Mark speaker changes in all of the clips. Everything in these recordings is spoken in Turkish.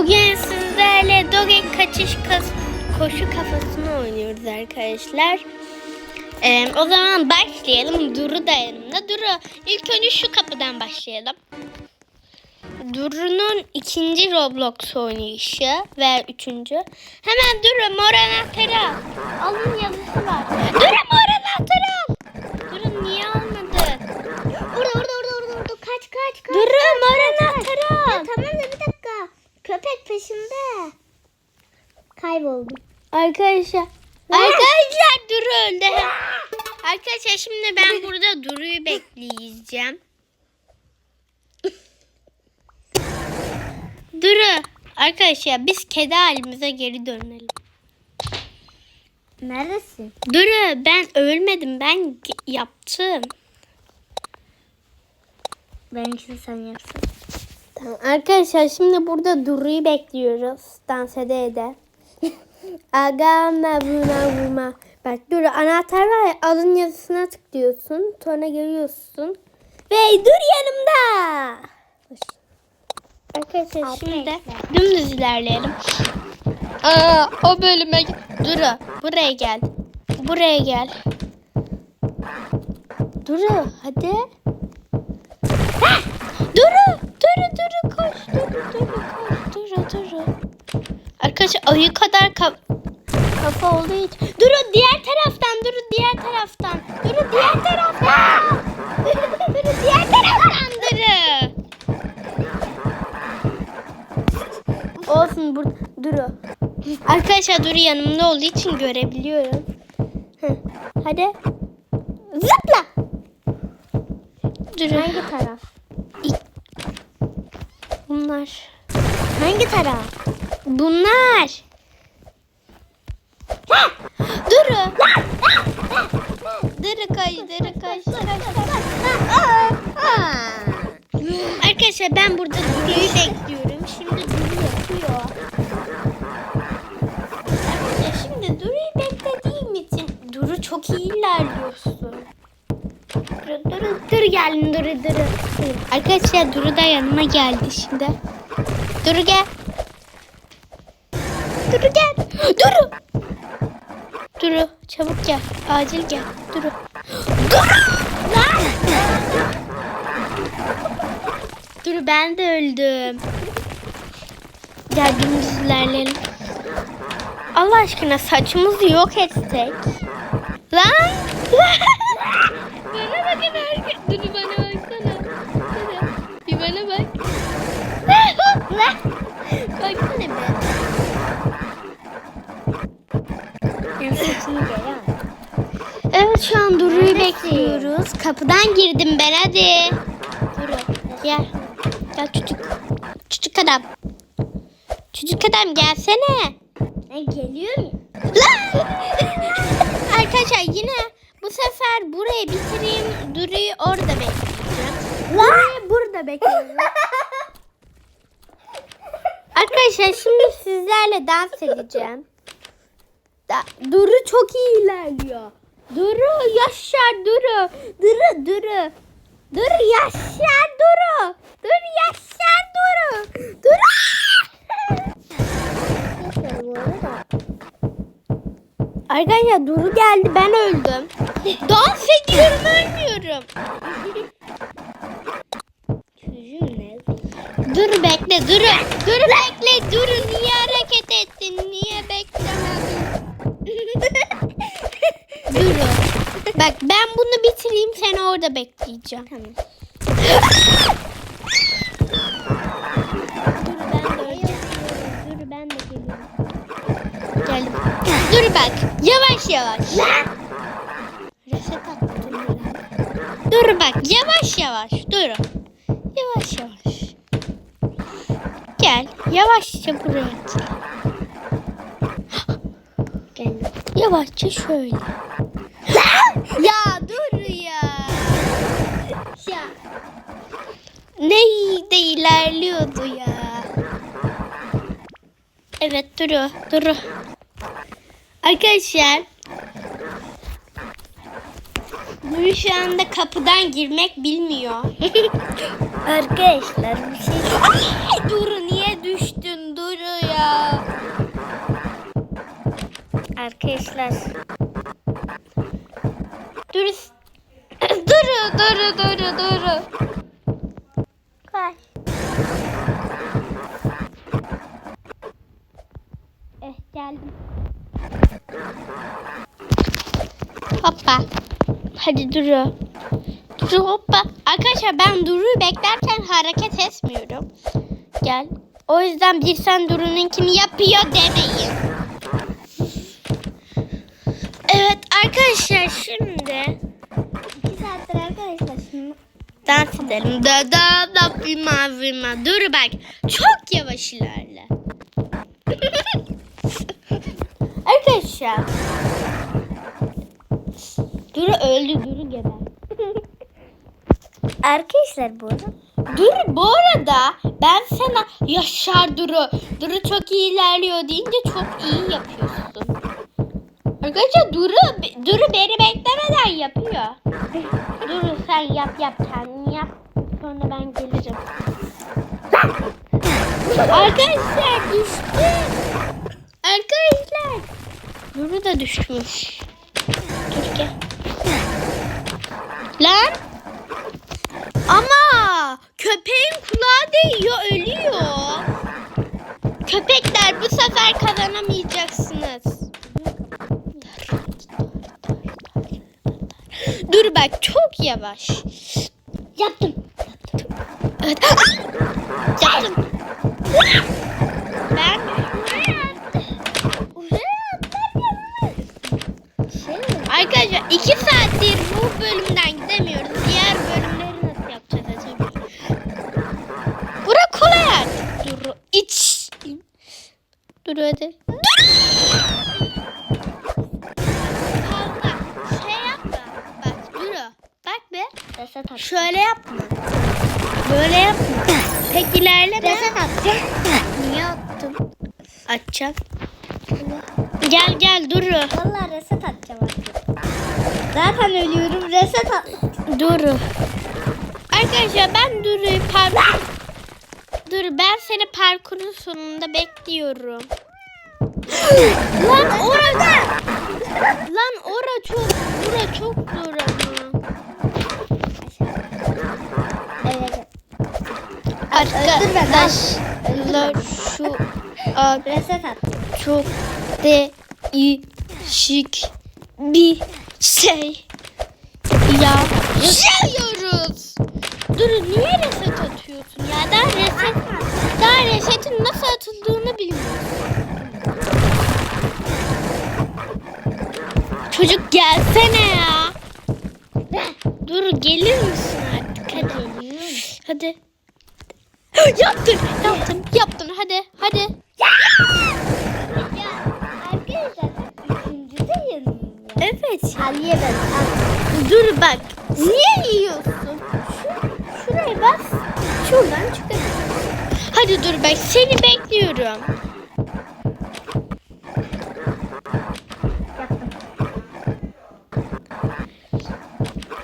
Speaker 1: Bugün sizlerle Doge kaçış koşu kafasını oynuyoruz arkadaşlar. Ee, o zaman başlayalım. Duru da yanımda. Duru ilk önce şu kapıdan başlayalım. Duru'nun ikinci Roblox oynayışı ve üçüncü. Hemen Duru mor anahtarı al. Alın yazısı var. Duru mor anahtarı al. Duru niye almadın?
Speaker 2: Orada orada orada orada orada kaç kaç kaç.
Speaker 1: Duru
Speaker 2: kaç,
Speaker 1: mor
Speaker 2: kaç, kaç.
Speaker 1: anahtarı
Speaker 2: Ya
Speaker 1: al.
Speaker 2: tamam da bir dakika. Köpek peşimde. Kayboldum.
Speaker 1: Arkadaşlar. Arkadaşlar Duru öldü. Arkadaşlar şimdi ben burada Duru'yu bekleyeceğim. Duru. Arkadaşlar biz kedi halimize geri dönelim.
Speaker 2: Neredesin?
Speaker 1: Duru ben ölmedim ben yaptım.
Speaker 2: Benimkini sen yapsın.
Speaker 1: Tamam, arkadaşlar şimdi burada Duru'yu bekliyoruz. Dans ede ede. Agama buna vurma. Bak Duru anahtar var ya alın yazısına tıklıyorsun. Sonra geliyorsun. Ve dur yanımda. Arkadaşlar şimdi dümdüz ilerleyelim. Aa, o bölüme Duru buraya gel. Buraya gel. Duru hadi. Ah! Duru, Arkadaşlar ayı kadar ka- kafa olduğu için. Duru diğer taraftan, Duru diğer taraftan. Duru diğer taraftan. Duru, Duru diğer taraftan Duru. Olsun burada Duru. Arkadaşlar Duru yanımda olduğu için görebiliyorum. Hadi. Zıpla. Duru.
Speaker 2: Hangi taraf?
Speaker 1: Bunlar.
Speaker 2: Hangi taraf?
Speaker 1: Bunlar. Duru. Duru koş, Duru koş. Arkadaşlar ben burada Duru'yu bekliyorum. Şimdi Duru yapıyor. Arkadaşlar şimdi Duru'yu beklediğim için Duru çok iyi ilerliyorsun. Duru, Duru, Duru gelin Duru, Duru. Arkadaşlar Duru da yanıma geldi şimdi. Duru gel. Duru gel. Duru. Duru çabuk gel. Acil gel. Duru. Duru. Lan. Duru ben de öldüm. Gel dümdüz ilerleyelim. Allah aşkına saçımızı yok etsek. Lan. bana bakın herkes. Duru bana baksana. Duru. Bir bana bak. Baksana be.
Speaker 2: Saçını geri al.
Speaker 1: Evet şu an Duru'yu bekliyoruz. Kapıdan girdim ben hadi. Duru gel. Gel çocuk. Çocuk adam. Çocuk adam gelsene.
Speaker 2: Ben geliyorum.
Speaker 1: Lan! Arkadaşlar yine bu sefer burayı bitireyim. Duru'yu orada bekleyeceğim. Duru'yu burada bekliyorum. Arkadaşlar şimdi sizlerle dans edeceğim. Da- Duru çok iyi ilerliyor. Duru yaşar Duru. Duru Duru. Duru yaşar Duru. Duru yaşar Duru. Duru.
Speaker 2: Arkadaşlar
Speaker 1: Duru geldi ben öldüm. Dans ediyorum ölmüyorum.
Speaker 2: Çocuğum ne?
Speaker 1: Dur bekle Duru. Duru bekle Duru niye hareket ettin? Niye beklemedin? Duru. Bak ben bunu bitireyim seni orada bekleyeceğim.
Speaker 2: Tamam.
Speaker 1: Dur ben de geliyorum. Geldim. Dur bak. Yavaş yavaş. Reset attım. Dur bak. Yavaş yavaş. Dur. Yavaş yavaş. Gel. Yavaşça buraya gel.
Speaker 2: Geldim.
Speaker 1: Yavaşça şöyle. ya dur ya. Ya. Ne de ilerliyordu ya. Evet Duru. Duru. Arkadaşlar Nuri şu anda kapıdan girmek bilmiyor.
Speaker 2: Arkadaşlar bir şey...
Speaker 1: Ay, Duru niye düştün Duru ya?
Speaker 2: Arkadaşlar.
Speaker 1: Duru... Duru, Duru, Duru, Duru. Kaç. Eh geldim. Hoppa. Hadi duru. Duru hoppa. Arkadaşlar ben Duru'yu beklerken hareket etmiyorum. Gel. O yüzden bir sen Duru'nun kimi yapıyor demeyin. Evet arkadaşlar şimdi.
Speaker 2: İki saattir arkadaşlar şimdi.
Speaker 1: Dans edelim. Da da da vima vima. Duru bak. Çok yavaş ilerle. arkadaşlar. Duru öldü. Duru geber.
Speaker 2: Arkadaşlar bu arada.
Speaker 1: Dur bu arada ben sana Yaşar Duru. Duru çok iyi ilerliyor deyince çok iyi yapıyorsun. Arkadaşlar Duru, Duru beni beklemeden yapıyor. Duru sen yap yap kendini yap. Sonra ben gelirim. Arkadaşlar düştü. Arkadaşlar. Duru da düşmüş. Dur gel. Lan. Ama köpeğin kulağı değiyor ölüyor. Köpekler bu sefer kazanamayacaksınız. Dur bak çok yavaş.
Speaker 2: Yaptım.
Speaker 1: Evet. Ah! Yaptım. Ben Açacağım. Gel gel dur.
Speaker 2: Vallahi reset atacağım artık. Zaten ölüyorum. Reset at.
Speaker 1: Dur. Arkadaşlar ben Duru'yu parkur... Dur ben seni parkurun sonunda bekliyorum. Lan orada. Lan ora çok, bura çok zor ama.
Speaker 2: Evet.
Speaker 1: Arkadaşlar şu an
Speaker 2: Reset at.
Speaker 1: çok değişik bir şey yaşıyoruz. Dur niye reset atıyorsun ya? Daha reset daha resetin nasıl atıldığını bilmiyorum. Çocuk gelsene ya. Dur gelir misin artık hadi. Hadi. Yaptın, yaptın, yaptın.
Speaker 2: Al ben.
Speaker 1: Dur bak. Niye yiyorsun? Şu, şuraya bas. Şuradan çıkar. Hadi dur bak. Seni bekliyorum.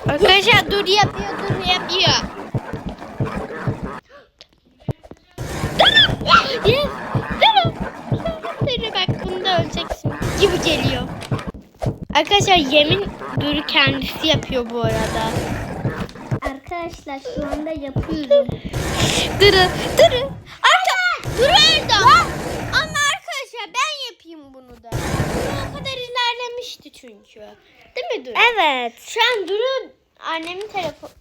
Speaker 1: Arkadaşlar dur yapıyor, dur yapıyor. Yemin Duru kendisi yapıyor bu arada.
Speaker 2: Arkadaşlar şu anda yapıyorum.
Speaker 1: Duru, Duru. Arka, Duru öldü. Ama arkadaşlar ben yapayım bunu da. Duru o kadar ilerlemişti çünkü. Değil mi Duru?
Speaker 2: Evet.
Speaker 1: Şu an Duru annemin telefonu,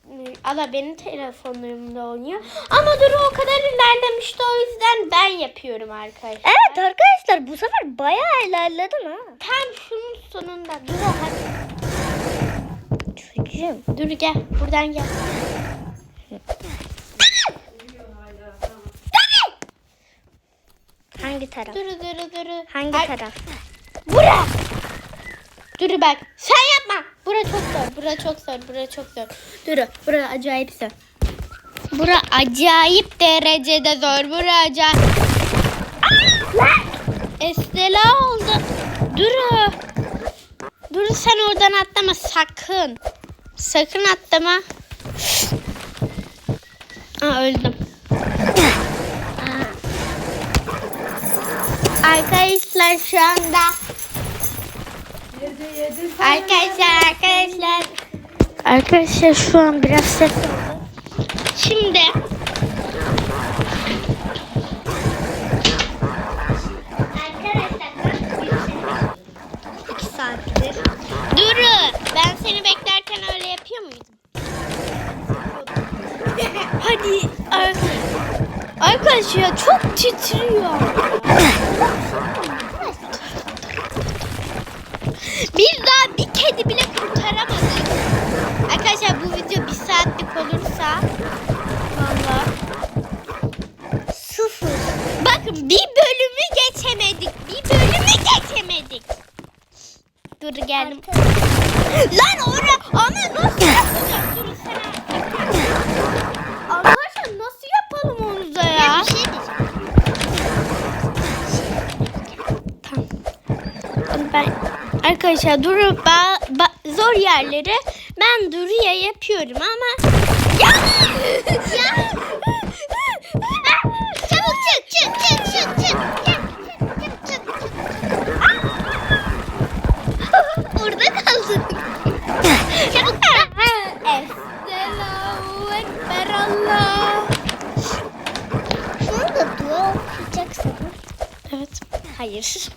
Speaker 1: ala benim telefonumda oynuyor. Ama Duru o kadar ilerlemişti o yüzden ben yapıyorum arkadaşlar.
Speaker 2: Evet arkadaşlar bu sefer bayağı ilerledim ha.
Speaker 1: Tam şunun sonunda. Duru hadi.
Speaker 2: Çocuğum.
Speaker 1: Duru gel buradan gel.
Speaker 2: Hangi taraf?
Speaker 1: Duru duru duru.
Speaker 2: Hangi
Speaker 1: Ar-
Speaker 2: taraf?
Speaker 1: Bura. Duru bak. Sen yapma. Bura çok zor. Bura çok zor. Bura çok zor. Duru. Bura acayip zor. Bura acayip derecede zor. Bura acayip. Estela oldu. Duru. Duru sen oradan atlama sakın. Sakın atlama. Aa öldüm. Arkadaşlar şu anda Arkadaşlar arkadaşlar. Arkadaşlar şu an biraz ses. Şimdi Duru ben seni beklerken öyle yapıyor muydum? Hadi arkadaşlar çok titriyor. daha bir kedi bile kurtaramadık. Arkadaşlar bu video bir saatlik olursa valla
Speaker 2: Sıfır.
Speaker 1: bakın bir bölümü arkadaşlar Duru ba- ba- zor yerleri ben Duru'ya yapıyorum ama ya ya
Speaker 2: Çabuk çık çık çık çık çık. Çık çık çık çık. Orada kaldık. Çabuk çık.
Speaker 1: Allahu Ekber Allah.
Speaker 2: Şunu da dua okuyacaksın.
Speaker 1: Evet. Hayır.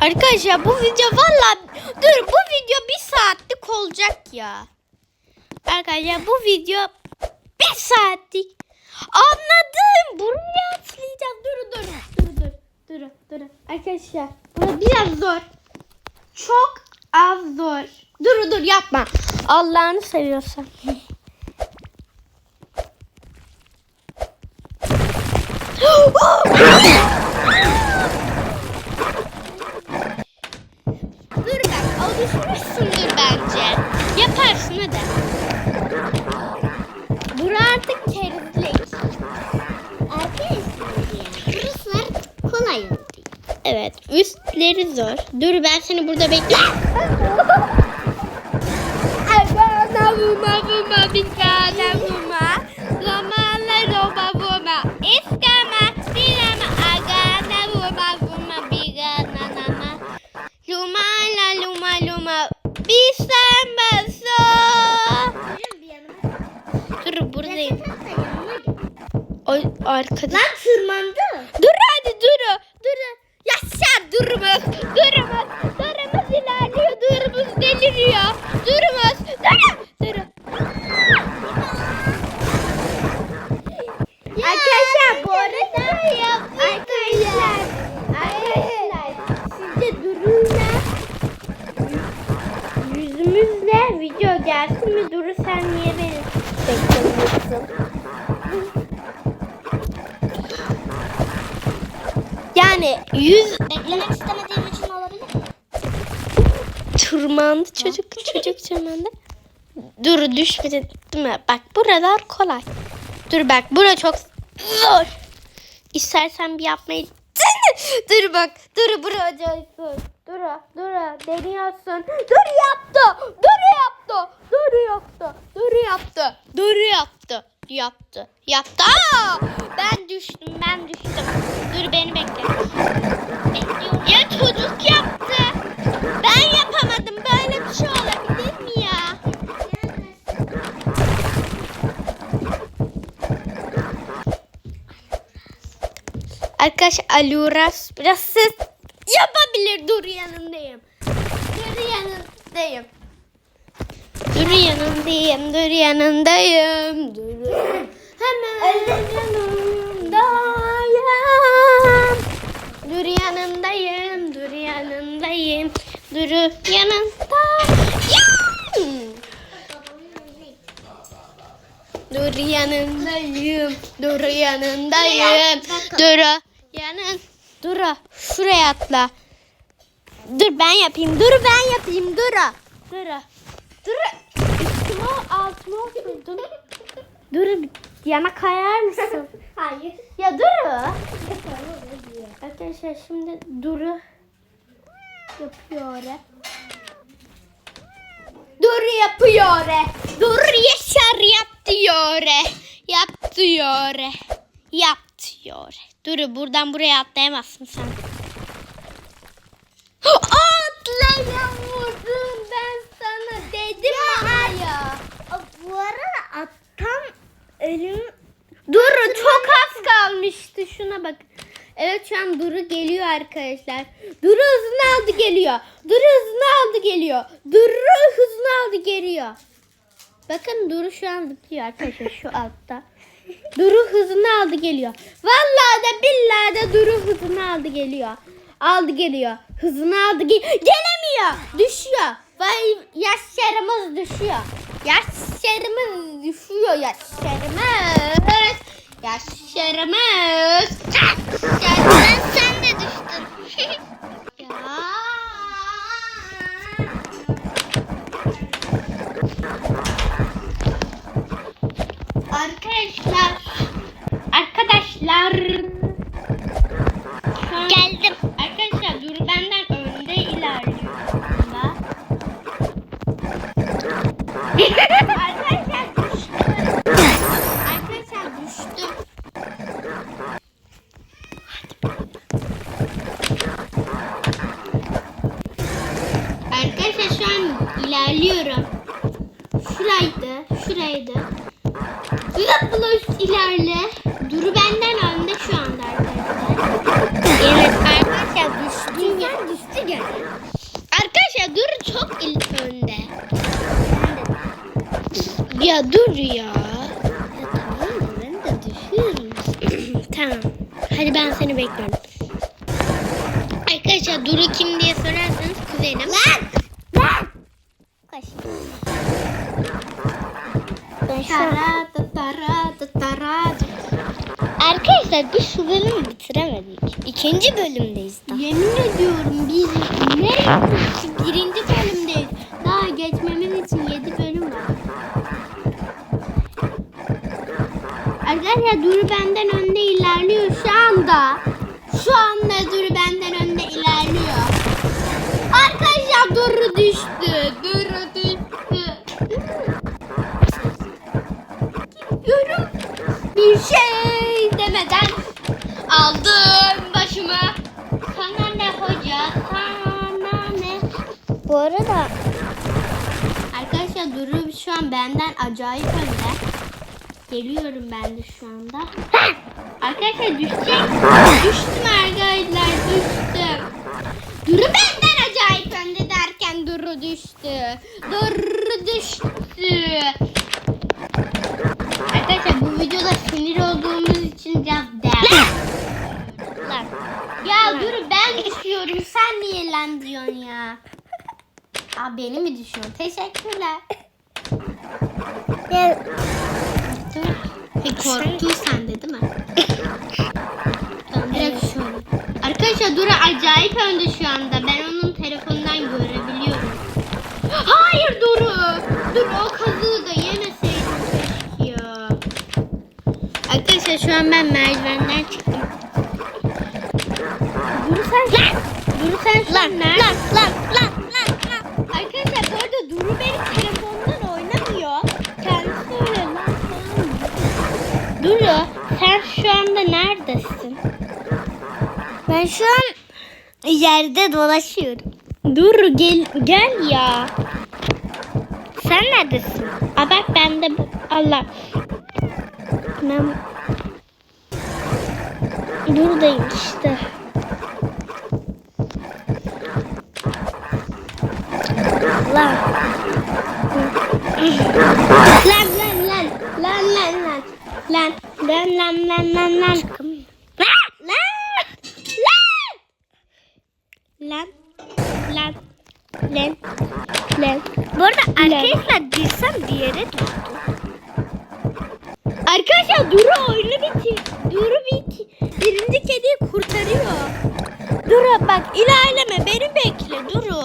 Speaker 1: Arkadaşlar bu video valla dur bu video bir saatlik olacak ya. Arkadaşlar bu video bir saatlik. Anladım. Buraya atlayacağız. Dur dur. Dur dur. Dur dur. Arkadaşlar bu biraz zor. Çok az zor. Dur dur yapma. Allah'ını seviyorsan. Evet üstleri zor. Dur ben seni burada bekliyorum. Bir tane vuma. Yani yüz
Speaker 2: Beklemek istemediğim için olabilir.
Speaker 1: tırmandı çocuk çocuk tırmandı. Dur düşmedi değil mi? Bak buralar kolay. Dur bak bura çok zor. İstersen bir yapmayı Dur bak. Dur bura acayip zor. Dur dur deniyorsun. Dur yaptı. Dur yaptı. Dur yaptı. Dur yaptı. Dur yaptı. Yaptı. Yaptı. Aa! Ben düştüm. Ben düştüm. Dur beni bekle. Bekliyorum. Ya çocuk yaptı. Ben yapamadım. Böyle bir şey olabilir mi ya? Arkadaş Aluras biraz ses yapabilir. Dur yanındayım. Dur yanındayım. Dur yanındayım. Dur yanındayım. Dur. Hemen yanındayım. Dur yanındayım. Dur yanındayım. Dur yanındayım. Dur yanındayım. Dur yanındayım. Dur yanın. Dur şuraya atla. Dur ben yapayım. Dur ben yapayım. Dur. Dur. Dur. Üstüme altıma oturdun. Dur yana kayar mısın?
Speaker 2: Hayır.
Speaker 1: ya dur. Arkadaşlar şimdi Duru yapıyor. Dur yapıyor. Dur yaşar yap diyor. Yap diyor. Yap diyor. Dur buradan buraya atlayamazsın sen. Atlayamıyorum ben sana dedim ya.
Speaker 2: Bu arada attam elim
Speaker 1: Duru çok az kalmıştı şuna bak. Evet şu an Duru geliyor arkadaşlar. Duru hızını aldı geliyor. Duru hızını aldı geliyor. Duru hızını aldı geliyor. Bakın Duru şu an zıplıyor arkadaşlar şu altta. Duru hızını aldı geliyor. Vallahi de billahi de Duru hızını aldı geliyor. Aldı geliyor. Hızını aldı ge- gelemiyor. Düşüyor. Vay yaşlarımız düşüyor. Yaşlarımız düşüyor yaşlarımız. Yaşlarımız.
Speaker 2: Gerçekten
Speaker 1: Arkadaşlar. Arkadaşlar. Ya dur ya.
Speaker 2: Bu arada
Speaker 1: Arkadaşlar Duru şu an benden acayip önde. Geliyorum ben de şu anda. Arkadaşlar düşecek. Düştüm arkadaşlar düştüm. Duru benden acayip önde derken Duru düştü. Duru düştü. Arkadaşlar bu videoda sinir olduğumuz için biraz değerli.
Speaker 2: lan.
Speaker 1: Ya Duru ben düşüyorum sen niye lan diyorsun ya? Aa beni mi düşüyorsun? Teşekkürler.
Speaker 2: Ya,
Speaker 1: Dur. Bir korktun sen de değil mi? Tamam direkt şöyle. Arkadaşlar Duru acayip önde şu anda. Ben onun telefonundan görebiliyorum. Hayır Duru. Dur o kazığı da yemeseydim keşke ya. Arkadaşlar şu an ben merdivenden çıktım. Duru sen Duru sen şu
Speaker 2: lan,
Speaker 1: an nerede?
Speaker 2: lan, lan, lan, lan,
Speaker 1: Duru sen şu anda neredesin?
Speaker 2: Ben şu an yerde dolaşıyorum.
Speaker 1: Duru gel gel ya.
Speaker 2: Sen neredesin?
Speaker 1: Aa bak ben de Allah.
Speaker 2: Ben buradayım işte. Lan.
Speaker 1: Lan Lan lan lan lan lan lan. Lan lan lan. Lan lan lan lan.
Speaker 2: Bu arada arkadaşlar girsem bir yere durdu.
Speaker 1: Arkadaşlar Duru oyunu bitir. Duru bitir. Birinci kediyi kurtarıyor. Duru bak ilerleme beni bekle Duru.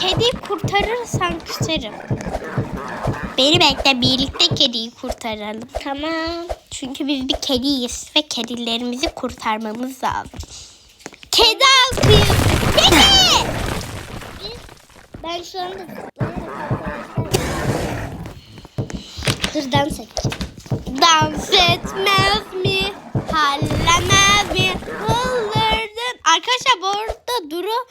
Speaker 1: Kediyi kurtarırsan küserim. Beni bekle birlikte kedi kurtaralım.
Speaker 2: Tamam.
Speaker 1: Çünkü biz bir kediyiz ve kedilerimizi kurtarmamız lazım. Kedi halkıyız. Kedi!
Speaker 2: Ben şu anda Dur dans edeceğim.
Speaker 1: Dans etmez mi? Hallemez mi? Hıldırdım. Arkadaşlar bu arada Duru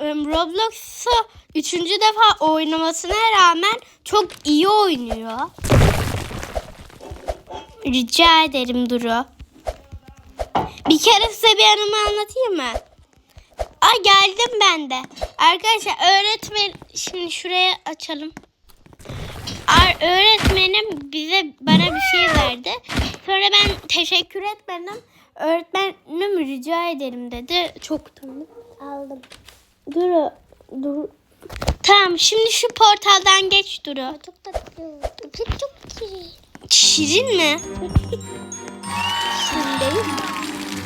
Speaker 1: ım, Roblox'u üçüncü defa oynamasına rağmen çok iyi oynuyor. Rica ederim Duru. Bir kere size bir anımı anlatayım mı? Aa geldim ben de. Arkadaşlar öğretmen şimdi şuraya açalım. ar- öğretmenim bize bana bir şey verdi. Sonra ben teşekkür etmedim. Öğretmenim rica ederim dedi. Çok utandım.
Speaker 2: Aldım.
Speaker 1: Duru, dur. Tamam şimdi şu portaldan geç Duru.
Speaker 2: Çok tatlı. Çok iyi.
Speaker 1: Şirin mi?
Speaker 2: Şimdi değil mi?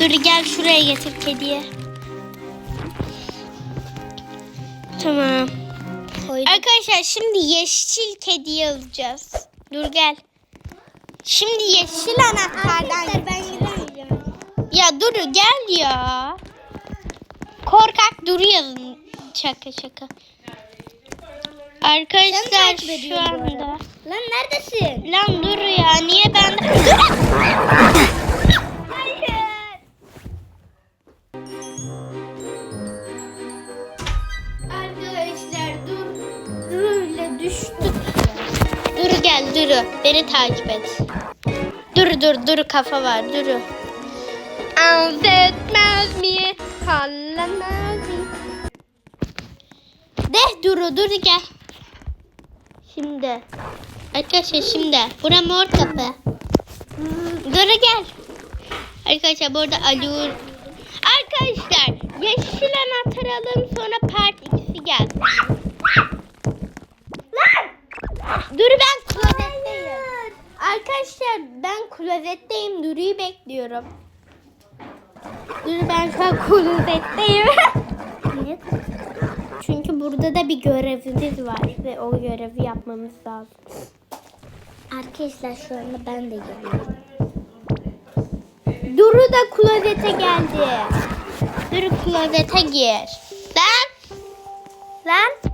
Speaker 1: Dur gel şuraya getir kediye. Tamam.
Speaker 2: Koydum.
Speaker 1: Arkadaşlar şimdi yeşil kediyi alacağız. Dur gel. Şimdi yeşil anahtardan
Speaker 2: Arkadaşlar ben gidemeyeceğim.
Speaker 1: Ya Duru gel ya. Korkak Duru yazın. Şaka şaka. Arkadaşlar şu anda.
Speaker 2: Lan neredesin?
Speaker 1: Lan Duru ya niye ben Dur!
Speaker 2: Hayır.
Speaker 1: Arkadaşlar dur. Duru ile düştük. Duru gel Duru. Beni takip et. Dur dur dur kafa var Duru. Affetmez mi? Hallemez mi? De Duru Duru gel. Şimdi. Arkadaşlar şimdi. Bura mor kapı. Duru gel. Arkadaşlar burada Ali Uğur. Arkadaşlar yeşil anahtar alın sonra part 2'si gel. Dur ben klozetteyim. Arkadaşlar ben klozetteyim. Duru'yu bekliyorum. Dur ben şu an klozetteyim. Çünkü burada da bir görevimiz var ve o görevi yapmamız lazım.
Speaker 2: Arkadaşlar şu anda ben de geliyorum.
Speaker 1: Duru da klozete geldi. Duru klozete gir. Lan. Lan.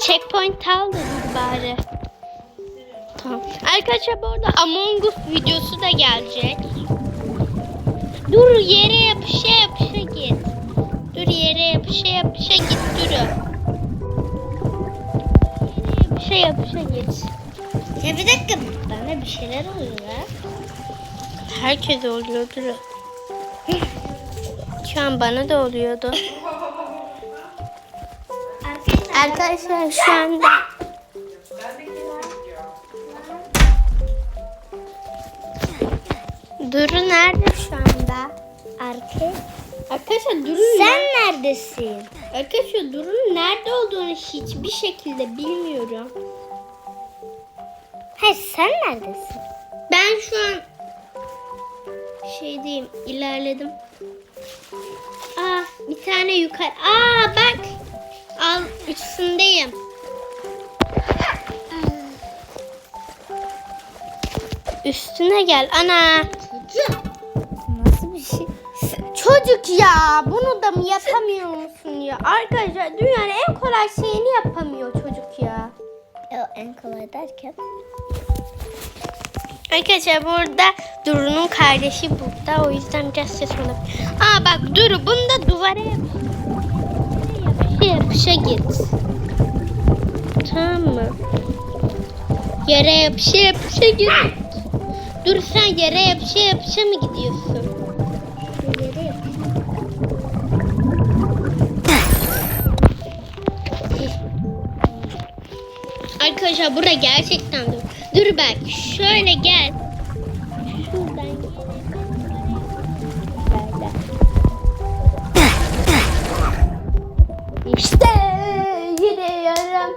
Speaker 1: Checkpoint al da bari. Tamam. Arkadaşlar bu arada Among Us videosu da gelecek. Dur yere yapışa yapışa git. Dur yere yapışa yapışa git Duru. Yere yapışa yapışa git.
Speaker 2: Ya bir dakika. Bana bir şeyler oluyor ya.
Speaker 1: Herkes oluyor Duru. Şu an bana da oluyordu.
Speaker 2: Arkadaşlar.
Speaker 1: Arkadaşlar şu anda Duru nerede şu anda?
Speaker 2: Arka.
Speaker 1: Arkadaşlar Duru
Speaker 2: Sen neredesin?
Speaker 1: Arkadaşlar Duru'nun nerede olduğunu hiçbir şekilde bilmiyorum.
Speaker 2: Hayır sen neredesin?
Speaker 1: Ben şu an şeydeyim ilerledim. Aa bir tane yukarı. Aa bak. Al üstündeyim. Üstüne gel ana.
Speaker 2: Nasıl bir şey?
Speaker 1: Çocuk ya bunu da mı yapamıyor musun ya? Arkadaşlar dünyanın en kolay şeyini yapamıyor çocuk ya.
Speaker 2: O en kolay derken.
Speaker 1: Arkadaşlar burada Duru'nun kardeşi burada. O yüzden biraz ses olabilir. Aa bak Duru bunu da duvara yapıştır. Yapışa yapışa git. Tamam mı? Yere yapışa yapışa git. Dur sen yere yapışa yapışa mı gidiyorsun?
Speaker 2: Yere yap.
Speaker 1: Arkadaşlar burada gerçekten dur. Dur bak şöyle gel. Şuradan. İşte gidiyorum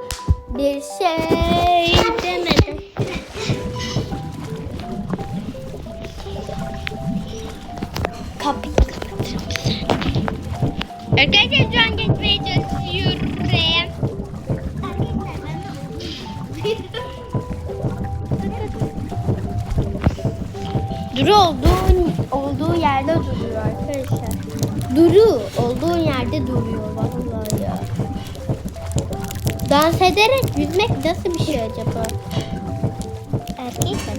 Speaker 1: bir şey Arkadaşlar şu an geçmeye çalışıyorum. Duru olduğu, olduğu yerde duruyor arkadaşlar. Duru olduğu yerde duruyor vallahi ya. Dans ederek yüzmek nasıl bir şey acaba?
Speaker 2: Arkadaşlar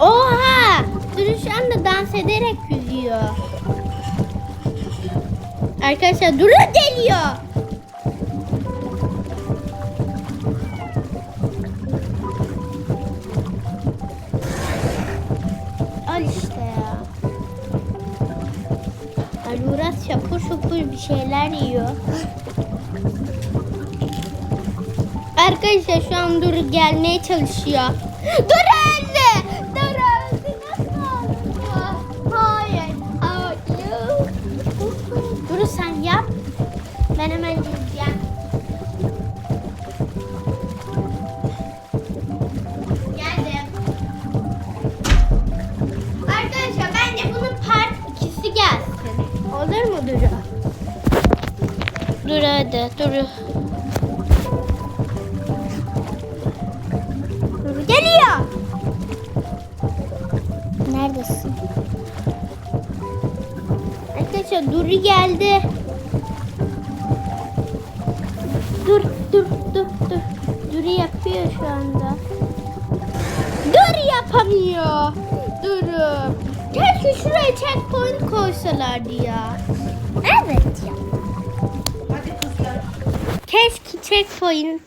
Speaker 1: Oha! Duru şu anda dans ederek yüzüyor. Arkadaşlar Duru geliyor. Al işte ya. Aluras şapur şupur bir şeyler yiyor. Arkadaşlar şu an Duru gelmeye çalışıyor. Duru sen yap. Ben hemen geleceğim. Geldim. Arkadaşlar bence bunun part ikisi gelsin. Olur mu Duru? Dur hadi dur. Dur, Geliyor.
Speaker 2: Neredesin?
Speaker 1: Arkadaşlar Duru geldi. Koysalardı ya.
Speaker 2: Evet ya.
Speaker 3: Hadi kızlar.
Speaker 1: Keşke checkpoint